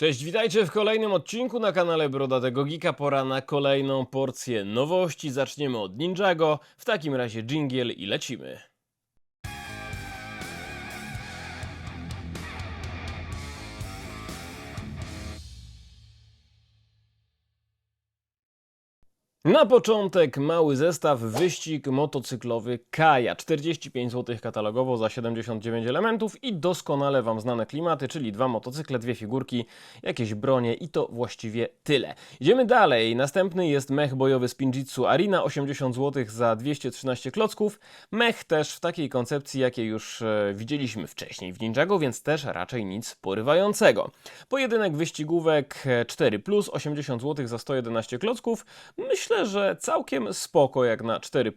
Cześć, witajcie w kolejnym odcinku na kanale Brodatego Geeka. Pora na kolejną porcję nowości. Zaczniemy od Ninjago. W takim razie jingle i lecimy. Na początek mały zestaw wyścig motocyklowy Kaja. 45 zł katalogowo za 79 elementów i doskonale Wam znane klimaty, czyli dwa motocykle, dwie figurki, jakieś bronie i to właściwie tyle. Idziemy dalej. Następny jest mech bojowy z Pinjitsu Arena, 80 zł za 213 klocków. Mech też w takiej koncepcji, jakiej już e, widzieliśmy wcześniej w Ninjago, więc też raczej nic porywającego. Pojedynek wyścigówek e, 4, 80 zł za 111 klocków. Myślę, że całkiem spoko jak na 4.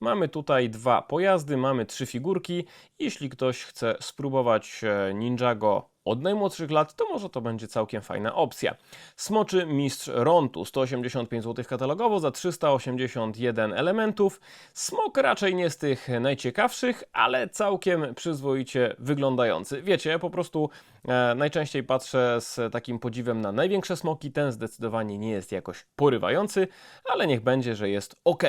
Mamy tutaj dwa pojazdy, mamy trzy figurki. Jeśli ktoś chce spróbować e, Ninjago od najmłodszych lat, to może to będzie całkiem fajna opcja. Smoczy Mistrz Rontu 185 zł katalogowo za 381 elementów. Smok raczej nie z tych najciekawszych, ale całkiem przyzwoicie wyglądający. Wiecie, po prostu najczęściej patrzę z takim podziwem na największe smoki. Ten zdecydowanie nie jest jakoś porywający, ale niech będzie, że jest ok.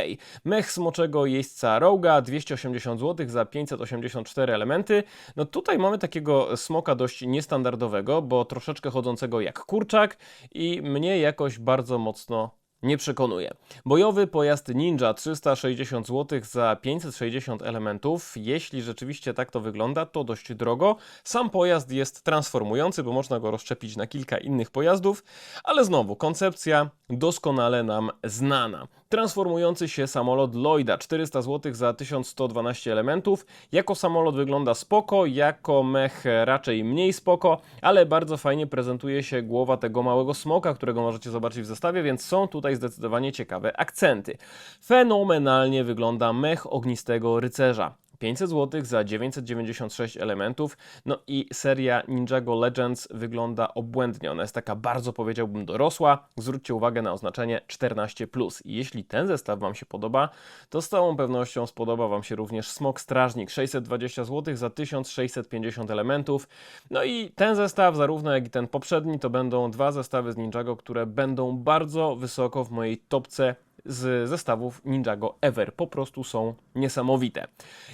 Mech smoczego jeźdźca Roga 280 zł za 584 elementy. No tutaj mamy takiego smoka dość niestandardowego, bo troszeczkę chodzącego jak kurczak i mnie jakoś bardzo mocno nie przekonuje. Bojowy pojazd Ninja 360 zł za 560 elementów. Jeśli rzeczywiście tak to wygląda, to dość drogo. Sam pojazd jest transformujący, bo można go rozszczepić na kilka innych pojazdów, ale znowu koncepcja doskonale nam znana. Transformujący się samolot Lloyda 400 zł za 1112 elementów. Jako samolot wygląda spoko, jako mech raczej mniej spoko, ale bardzo fajnie prezentuje się głowa tego małego smoka, którego możecie zobaczyć w zestawie, więc są tutaj zdecydowanie ciekawe akcenty. Fenomenalnie wygląda mech ognistego rycerza. 500 zł za 996 elementów. No i seria Ninjago Legends wygląda obłędnie. Ona jest taka bardzo, powiedziałbym, dorosła. Zwróćcie uwagę na oznaczenie 14. I jeśli ten zestaw Wam się podoba, to z całą pewnością spodoba Wam się również Smok Strażnik 620 zł za 1650 elementów. No i ten zestaw, zarówno jak i ten poprzedni, to będą dwa zestawy z Ninjago, które będą bardzo wysoko w mojej topce z zestawów Ninjago Ever. Po prostu są niesamowite.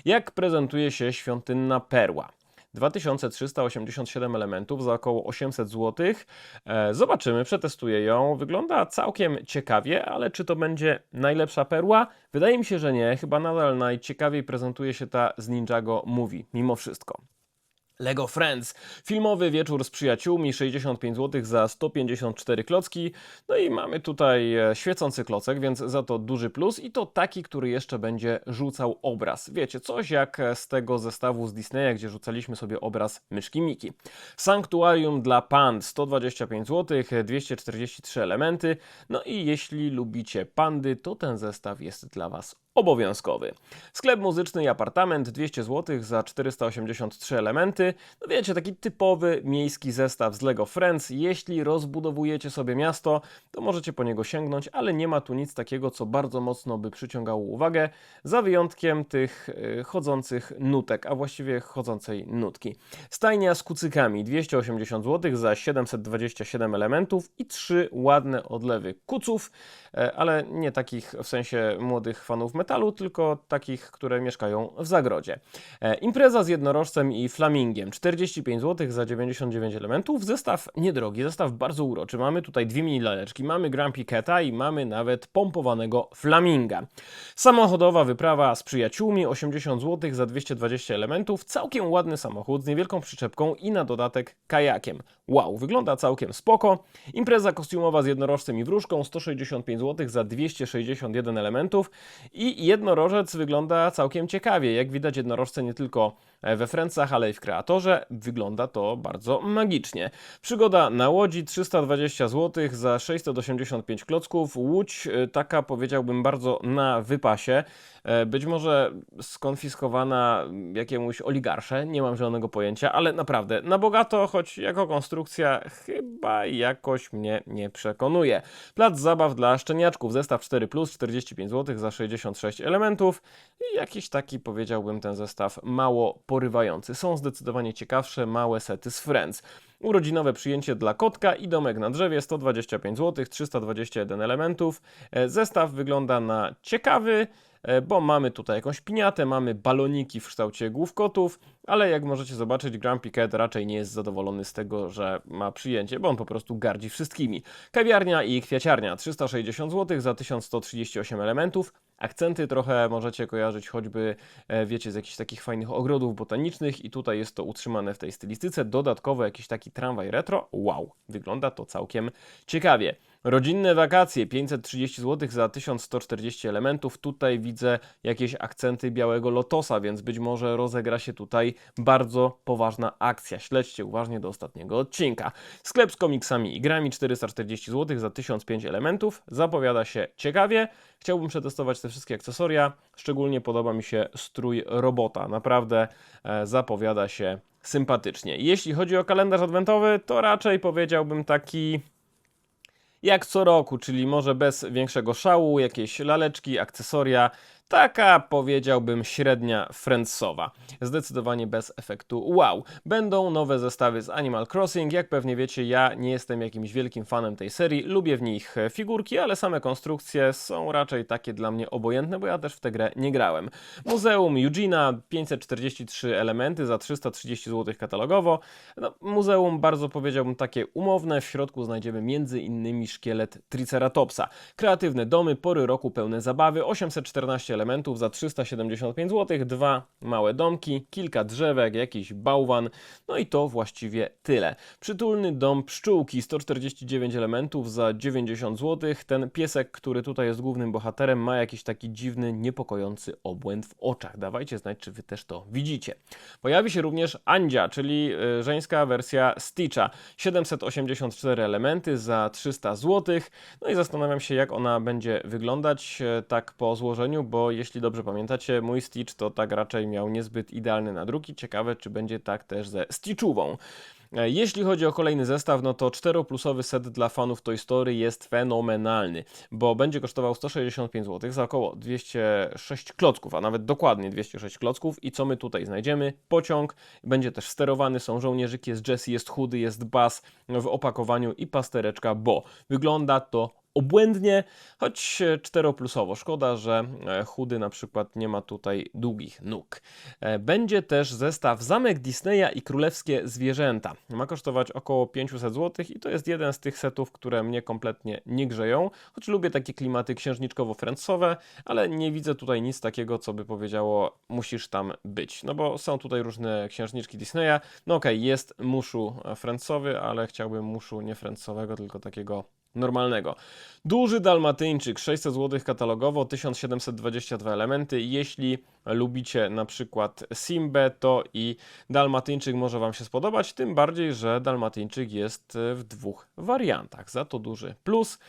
Jak prezentuje się świątynna perła? 2387 elementów za około 800 zł. E, Zobaczymy, przetestuję ją. Wygląda całkiem ciekawie, ale czy to będzie najlepsza perła? Wydaje mi się, że nie. Chyba nadal najciekawiej prezentuje się ta z Ninjago Movie, mimo wszystko. Lego Friends. Filmowy wieczór z przyjaciółmi, 65 zł za 154 klocki. No i mamy tutaj e, świecący klocek, więc za to duży plus i to taki, który jeszcze będzie rzucał obraz. Wiecie, coś jak z tego zestawu z Disneya, gdzie rzucaliśmy sobie obraz myszki Miki. Sanktuarium dla pand, 125 zł, 243 elementy. No i jeśli lubicie pandy, to ten zestaw jest dla Was obowiązkowy. Sklep muzyczny i apartament 200 zł za 483 elementy. No wiecie, taki typowy miejski zestaw z Lego Friends. Jeśli rozbudowujecie sobie miasto, to możecie po niego sięgnąć, ale nie ma tu nic takiego, co bardzo mocno by przyciągało uwagę, za wyjątkiem tych y, chodzących nutek, a właściwie chodzącej nutki. Stajnia z kucykami 280 zł za 727 elementów i trzy ładne odlewy kuców, e, ale nie takich w sensie młodych fanów metalu, tylko takich, które mieszkają w zagrodzie. E, impreza z jednorożcem i flamingiem 45 zł za 99 elementów. Zestaw niedrogi, zestaw bardzo uroczy. Mamy tutaj dwie mini laleczki, mamy Grumpy Cata i mamy nawet pompowanego flaminga. Samochodowa wyprawa z przyjaciółmi 80 zł za 220 elementów. Całkiem ładny samochód z niewielką przyczepką i na dodatek kajakiem. Wow, wygląda całkiem spoko. Impreza kostiumowa z jednorożcem i wróżką 165 zł za 261 elementów i jednorożec wygląda całkiem ciekawie. Jak widać jednorożce nie tylko we Friendsach, ale i w Kreatorze wygląda to bardzo magicznie. Przygoda na łodzi 320 zł za 685 klocków. Łódź y, taka powiedziałbym bardzo na wypasie. E, Być może skonfiskowana jakiemuś oligarsze, nie mam zielonego pojęcia, ale naprawdę na bogato, choć jako konstrukcja chyba jakoś mnie nie przekonuje. Plac zabaw dla szczeniaczków, zestaw 4 45 zł za 66 elementów jakiś taki powiedziałbym ten zestaw mało porywający. Są zdecydowanie ciekawsze małe sety z Friends. Urodzinowe przyjęcie dla kotka i domek na drzewie 125 zł, 321 elementów. E, Zestaw wygląda na ciekawy, e, bo mamy tutaj jakąś piniatę, mamy baloniki w kształcie głów kotów, ale jak możecie zobaczyć, Grumpy Cat raczej nie jest zadowolony z tego, że ma przyjęcie, bo on po prostu gardzi wszystkimi. Kawiarnia i kwiaciarnia 360 zł za 1138 elementów. Akcenty trochę możecie kojarzyć choćby, e, wiecie, z jakichś takich fajnych ogrodów botanicznych i tutaj jest to utrzymane w tej stylistyce. Dodatkowo jakiś taki tramwaj retro. Wow, wygląda to całkiem ciekawie. Rodzinne wakacje 530 zł za 1140 elementów. Tutaj widzę jakieś akcenty białego lotosa, więc być może rozegra się tutaj bardzo poważna akcja. Śledźcie uważnie do ostatniego odcinka. Sklep z komiksami i grami 440 zł za 1005 elementów. Zapowiada się ciekawie. Chciałbym przetestować te wszystkie akcesoria. Szczególnie podoba mi się strój robota. Naprawdę e, zapowiada się sympatycznie. Jeśli chodzi o kalendarz adwentowy, to raczej powiedziałbym taki jak co roku, czyli może bez większego szału, jakieś laleczki, akcesoria. Taka powiedziałbym średnia friendsowa. Zdecydowanie bez efektu wow. Będą nowe zestawy z Animal Crossing. Jak pewnie wiecie, ja nie jestem jakimś wielkim fanem tej serii. Lubię w nich figurki, ale same konstrukcje są raczej takie dla mnie obojętne, bo ja też w tę grę nie grałem. Muzeum Eugena 543 elementy za 330 zł katalogowo. No, muzeum bardzo powiedziałbym takie umowne. W środku znajdziemy między innymi szkielet Triceratopsa. Kreatywne domy, pory roku pełne zabawy, 814 elementów za 375 zł, dwa małe domki, kilka drzewek, jakiś bałwan, no i to właściwie tyle. Przytulny dom pszczółki, 149 elementów za 90 zł. Ten piesek, który tutaj jest głównym bohaterem, ma jakiś taki dziwny, niepokojący obłęd w oczach. Dawajcie znać, czy wy też to widzicie. Pojawi się również Andzia, czyli y, żeńska wersja Stitcha. 784 elementy za 300 zł. No i zastanawiam się, jak ona będzie wyglądać e, tak po złożeniu, bo jeśli dobrze pamiętacie, mój Stitch to tak raczej miał niezbyt idealny nadruki. Ciekawe, czy będzie tak też ze Stitchówą. E, Jeśli chodzi o kolejny zestaw, no to 4-plusowy set dla fanów Toy Story jest fenomenalny, bo będzie kosztował 165 zł za około 206 klocków, a nawet dokładnie 206 klocków. I co my tutaj znajdziemy? Pociąg, będzie też sterowany, są żołnierzyki, jest Jesse, jest chudy, jest Buzz w opakowaniu i pastereczka, bo wygląda to obłędnie, choć 4-plusowo. Szkoda, że e, chudy na przykład nie ma tutaj długich nóg. E, Będzie też zestaw Zamek Disneya i Królewskie Zwierzęta. Ma kosztować około 500 zł i to jest jeden z tych setów, które mnie kompletnie nie grzeją, choć lubię takie klimaty księżniczkowo-fręcowe, ale nie widzę tutaj nic takiego, co by powiedziało, musisz tam być. No bo są tutaj różne księżniczki Disneya. No okej, jest muszu fręcowy, ale chciałbym muszu nie fręcowego, tylko takiego normalnego. Duży dalmatyńczyk, 600 zł katalogowo, 1722 elementy. Jeśli lubicie na przykład Simbę, to i dalmatyńczyk może Wam się spodobać, tym bardziej, że dalmatyńczyk jest w dwóch wariantach. Za to duży plus.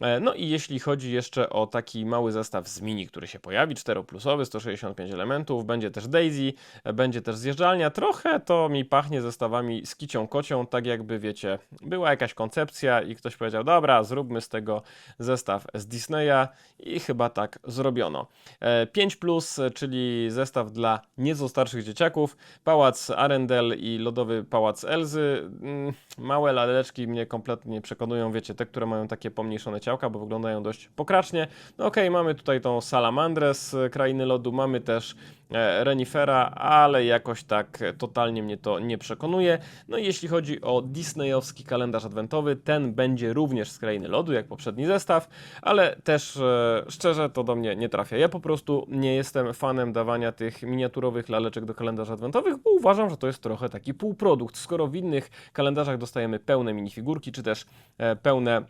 E, No i jeśli chodzi jeszcze o taki mały zestaw z mini, który się pojawi, 4-plusowy, 165 elementów, będzie też Daisy, e, będzie też zjeżdżalnia. Trochę to mi pachnie zestawami z kicią kocią, tak jakby wiecie, była jakaś koncepcja i ktoś powiedział, dobra, zróbmy z tego zestaw z Disneya i chyba tak zrobiono. E, 5 plus, czyli zestaw dla nieco starszych dzieciaków, pałac Arendelle i lodowy pałac Elzy. Mm, Małe laleczki mnie kompletnie nie przekonują, wiecie, te, które mają takie pomniejszone bo wyglądają dość pokracznie. No okej, mamy tutaj tą salamandrę z Krainy Lodu, mamy też e, renifera, ale jakoś tak totalnie mnie to nie przekonuje. No i jeśli chodzi o disneyowski kalendarz adwentowy, ten będzie również z Krainy Lodu, jak poprzedni zestaw, ale też e, szczerze to do mnie nie trafia. Ja po prostu nie jestem fanem dawania tych miniaturowych laleczek do kalendarzy adwentowych, bo uważam, że to jest trochę taki półprodukt. Skoro w innych kalendarzach dostajemy pełne minifigurki, czy też e, pełne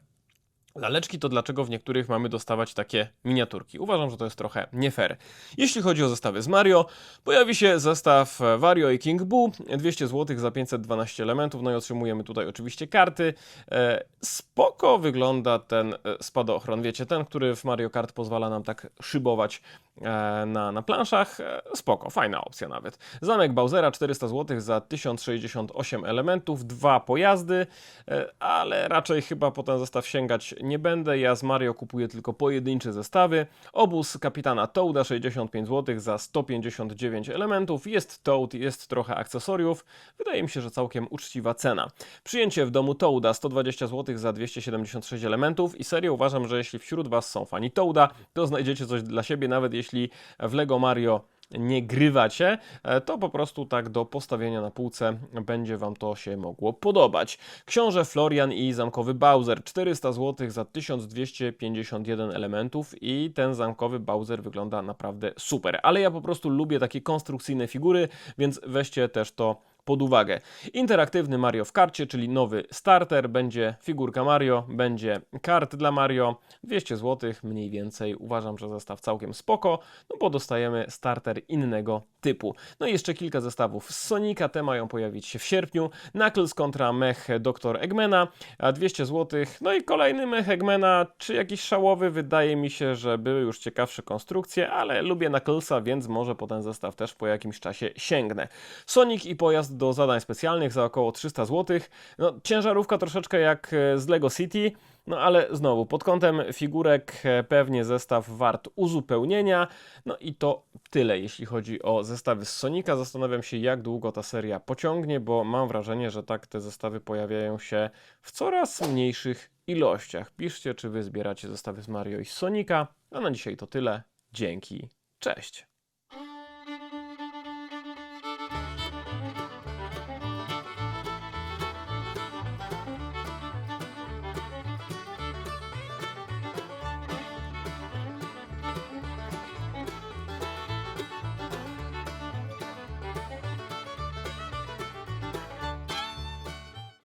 laleczki, to dlaczego w niektórych mamy dostawać takie miniaturki? Uważam, że to jest trochę nie fair. Jeśli chodzi o zestawy z Mario, pojawi się zestaw Wario i King Boo, 200 zł za 512 elementów, no i otrzymujemy tutaj oczywiście karty. E, Spoko wygląda ten e, spadochron, wiecie, ten, który w Mario Kart pozwala nam tak szybować e, na, na planszach. Spoko, fajna opcja nawet. Zamek Bowsera 400 zł za 1068 elementów, dwa pojazdy, ale raczej chyba po ten zestaw sięgać nie będę. Ja z Mario kupuję tylko pojedyncze zestawy. Obóz kapitana Toada 65 zł za 159 elementów. Jest Toad, jest trochę akcesoriów. Wydaje mi się, że całkiem uczciwa cena. Przyjęcie w domu Toada 120 zł za 276 elementów i serio uważam, że jeśli wśród Was są fani Toada, to znajdziecie coś dla siebie, nawet jeśli w Lego Mario nie grywacie, to po prostu tak do postawienia na półce będzie Wam to się mogło podobać. Książę Florian i zamkowy Bowser 400 zł za 1251 elementów i ten zamkowy Bowser wygląda naprawdę super, ale ja po prostu lubię takie konstrukcyjne figury, więc weźcie też to pod uwagę. Interaktywny Mario w karcie, czyli nowy starter, będzie figurka Mario, będzie kart dla Mario, 200 zł mniej więcej. Uważam, że zestaw całkiem spoko, no bo dostajemy starter innego typu. No i jeszcze kilka zestawów z Sonika, te mają pojawić się w sierpniu. Knuckles kontra mech Dr. Eggmana, a 200 zł. No i kolejny mech Eggmana, czy jakiś szałowy, wydaje mi się, że były już ciekawsze konstrukcje, ale lubię Knucklesa, więc może po ten zestaw też po jakimś czasie sięgnę. Sonic i pojazd do zadań specjalnych za około 300 zł. No, ciężarówka troszeczkę jak e, z Lego City, no ale znowu, pod kątem figurek e, pewnie zestaw wart uzupełnienia. No i to tyle, jeśli chodzi o zestawy z Sonika. Zastanawiam się, jak długo ta seria pociągnie, bo mam wrażenie, że tak te zestawy pojawiają się w coraz mniejszych ilościach. Piszcie, czy wy zbieracie zestawy z Mario i Sonika. A na dzisiaj to tyle. Dzięki. Cześć.